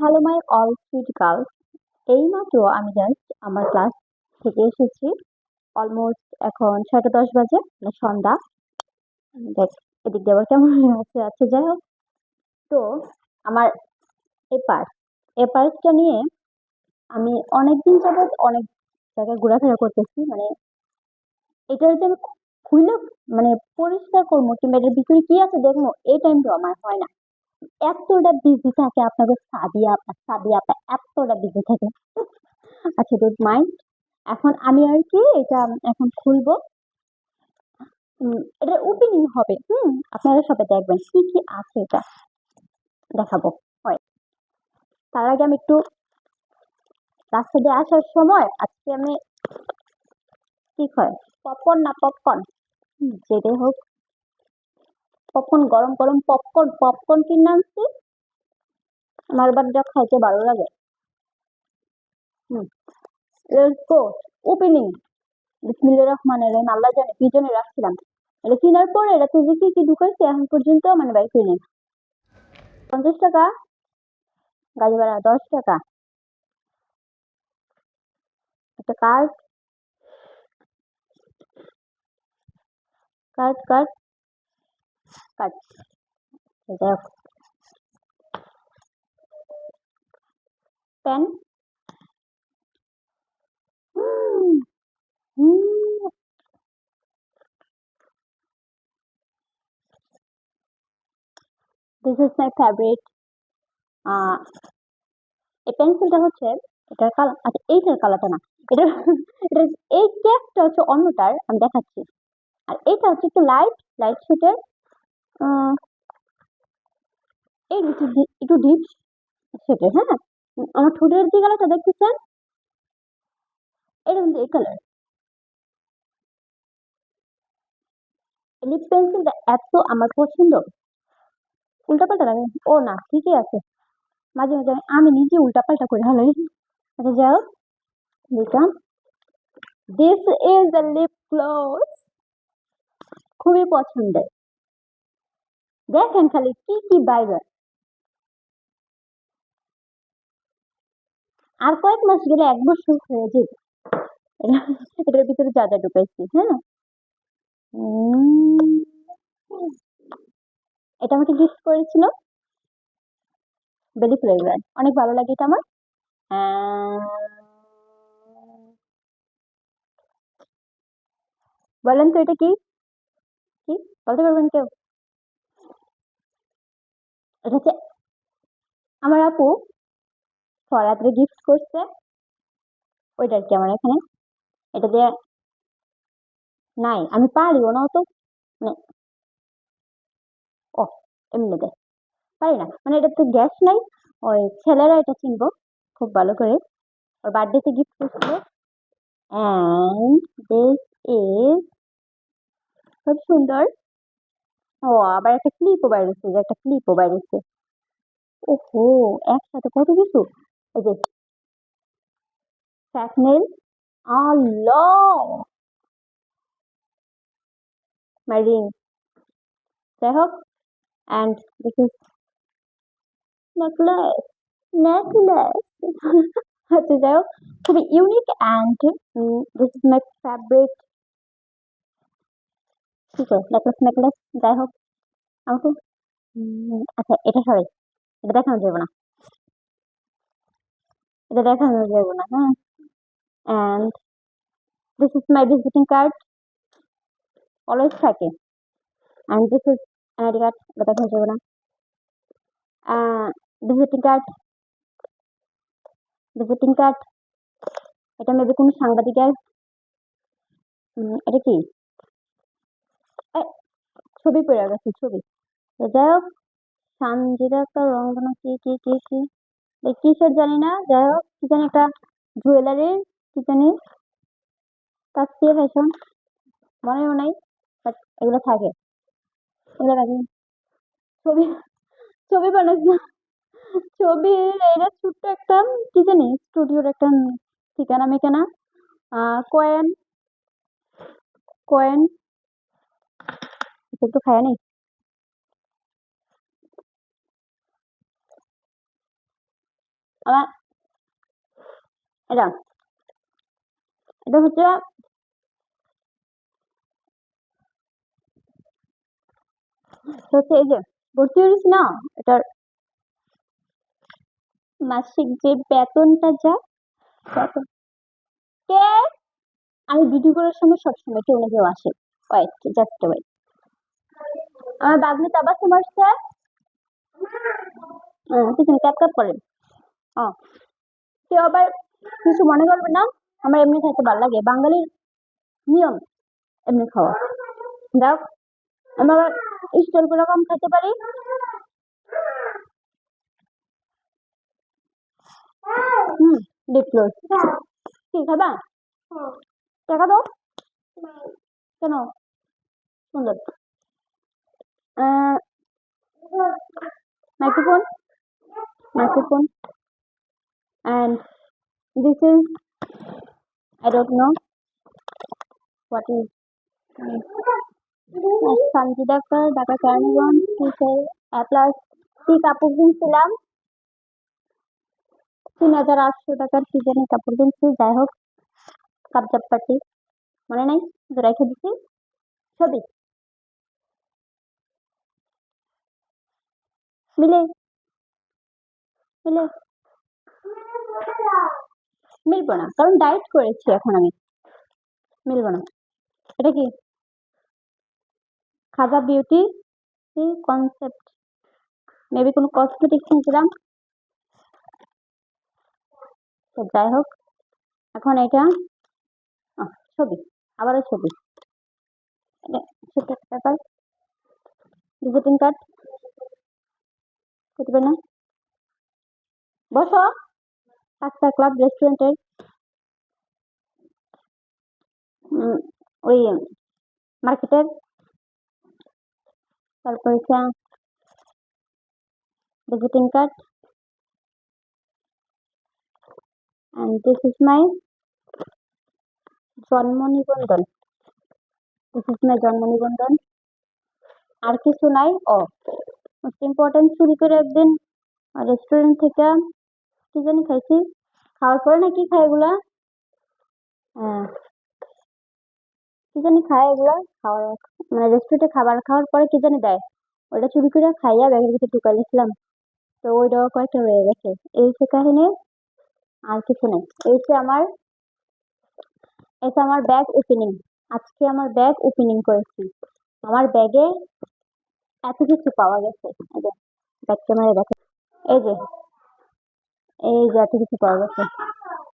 Hello my all sweet girls এইমাত্র আমি just আমার ক্লাস থেকে এসেছি। অলমোস্ট এখন ছয়টা দশ বাজে মানে সন্ধ্যা। দেখ এদিক দিয়ে আবার কেমন আছে? আচ্ছা যাই হোক। তো আমার এই পার্স এই পার্সটা নিয়ে আমি অনেক দিন যাবৎ অনেক জায়গায় ঘোরাফেরা করতেছি। মানে এটার যে আমি খুলে মানে পরিষ্কার করব, কিংবা এটার ভিতরে কি আছে দেখব এই টাইমটা আমার হয় না। এতটা বিজি থাকে আপনাদের সাদিয়া আপা সাদিয়া আপা, এতটা বিজি থাকে। আচ্ছা ডোন্ট মাইন্ড এখন আমি আর কি এটা এখন খুলবো। এটার ওপেনিং হবে, হুম? আপনারা সবাই দেখবেন কি কি আছে এটা দেখাবো। হয়। তার আগে আমি একটু রাস্তা দিয়ে আসার সময় আজকে আমি কি হয় পপকর্ন না, পপকর্ন। যেটাই হোক। পপকর্ন গরম গরম পপকর্ন পপকর্ন কিনে আনছি। আমার বাড়িটা খাইতে ভালো লাগে। হুম। ওপেনিং বিসমিল্লাহির রহমানির রহিম। আল্লাহ জানে কি জন্য রাখছিলাম। এটা কেনার পরে এটা তুই কি কি ঢুকাইছে, এখন পর্যন্ত মানে বাইক করিনি পঞ্চাশ টাকা। গাড়ি ভাড়া দশ টাকা। একটা কার্ড কার্ড কার্ড যাই হোক pen this is my favourite এই পেন্সিলটা হচ্ছে এটার কালার আচ্ছা এইটার কালারটা না, এটা এটা এই ক্যাপটা হচ্ছে অন্যটার, আমি দেখাচ্ছি। আর এইটা হচ্ছে একটু লাইট লাইট শেডের এই একটু একটু ডিপ শেডের হ্যাঁ? আমার ঠোঁটের যে কালারটা দেখতেছেন এটা কিন্তু এই কালার লিপ পেন্সিলটা এত আমার পছন্দ। উল্টাপাল্টা লাগে। ও না, ঠিকই আছে। মাঝে মাঝে আমি নিজে উল্টাপাল্টা করে হালাই আচ্ছা যাই হোক, দেখলাম। This is a lip gloss খুবই পছন্দের। দেখেন খালি কি কি বাইরে আর কয়েক মাস গেলে এক বছর হয়ে এটা- এটার ভিতরে যা যা ঢুকাইছি হ্যাঁ এটা আমাকে গিফট করেছিল। বেলি ফ্লেভার অনেক ভালো লাগে এটা আমার। বলেন তো এটা কি? কি? বলতে পারবেন কেউ? এটা হচ্ছে আমার আপু ফরাতরে গিফট করছে। ওইটা আর কি আমার এখানে? এটা দিয়ে নাই, আমি পারি ওনাও তো মানে ও এমনি দেয় পারি না মানে এটা তো গ্যাস নাই, ওই ছেলেরা এটা চিনবো খুব ভালো করে। ওর বার্থডেতে গিফট করছিল অ্যান্ড দিস ইজ খুব সুন্দর। ও, আবার একটা ক্লিপও বাইরেছে যে একটা ক্লিপও বাইরেছে ওহো, একসাথে কত কিছু? এই যে ফ্যাকনেল আল্লাহ! মাই রিং যাই হোক and this is necklace necklace আচ্ছা যাই হোক, খুবই unique and this is my favourite কি করে নেকলেস নেকলেস যাই হোক। আমাকে আচ্ছা এটা সরাই এটা দেখানো যাবে না। এটা দেখানো যাবে না হ্যাঁ। And this is my visiting card always থাকে। And this is ID card এটা দেখানো যাবে না। ভিজিটিং কার্ড ভিজিটিং কার্ড এটা মেবি কোনো সাংবাদিকের। এটা কি? ছবি পড়ে গেছে, ছবি। যাই হোক, সানজিদা একটা রংধনু কি কি কি কি? এই কিসের জানি না, যাই হোক, কি জানি একটা জুয়েলারির কি জানি? তাস্কিয়া ফ্যাশন। মনেও নাই এগুলো থাকে। এগুলো রাখি ছবি ছবি বানাস না। ছবি এটা ছোট্ট একটা, কি জানি স্টুডিওর একটা ঠিকানা, মিকানা। কয়েন কয়েন একটু খায়া নেই? আমার এটা এটা হচ্ছে হচ্ছে এই যে ভর্তি হয়েছি না, এটার মাসিক যে বেতনটা যা, বেতন কে? আমি ভিডিও করার সময় সবসময় কেউ না কেউ আসে ওয়েট জাস্ট ওয়েট আমার বাগনি তাবাসে মারছে পিছনে ক্যাপ ক্যাপ করেন। ও কেউ আবার কিছু মনে করবে না? আমার এমনি খাইতে ভালো লাগে। বাঙালির নিয়ম এমনি খাওয়া। যাক আমরা স্টাইল করে কম খেতে পারি। হুম দেখল কি খাবা? টাকা দাও কেন? সুন্দর। Microphone microphone. And this is, I don't know what is Sanjida Akter Dhaka Keraniganj teacher plus কি কাপড় কিনছিলাম তিন হাজার আটশো টাকার কি জানি কাপড় কিনছি যাই হোক কাপজাপ পাটি মনে নাই রেখে দিছি ছবি মিলে। মিলে। মিলবো না, কারণ ডায়েট করেছি এখন আমি। মিলবো না। এটা কি? খাজা বিউটি কনসেপ্ট মেবি কোনো কসমেটিক্স নিয়েছিলাম তো যাই হোক, এখন এটা ছবি, আবারও ছবি। এটা ছোট একটা ব্যাপার। ভিজিটিং কার্ড করতে না? বসো। পাঁচটা ক্লাব রেস্টুরেন্টের ওই মার্কেটের তারপর visiting card and this is my জন্ম নিবন্ধন দিস ইজ মাই জন্ম নিবন্ধন আর কিছু নাই। ও। মোস্ট ইম্পর্টেন্ট চুরি করে একদিন রেস্টুরেন্ট থেকে, কি জানি খাইছি? খাওয়ার পরে না কি খায় এগুলা? হ্যাঁ। কি জানি খায় এগুলা? খাওয়ার মানে রেস্টুরেন্টে খাবার খাওয়ার পরে কি জানি দেয়? ওইটা চুরি করে খাইয়া ব্যাগের ভিতরে ঢুকাই নিয়েছিলাম তো ওইটাও কয়েকটা রয়ে গেছে। এই হচ্ছে কাহিনী আর কিছু নেই। এই হচ্ছে আমার এটা আমার ব্যাগ ওপেনিং আজকে আমার ব্যাগ ওপেনিং করেছি। আমার ব্যাগে এত কিছু পাওয়া গেছে। এই ক্যামেরা দেখো। এই যে এই যে এত কিছু পাওয়া গেছে।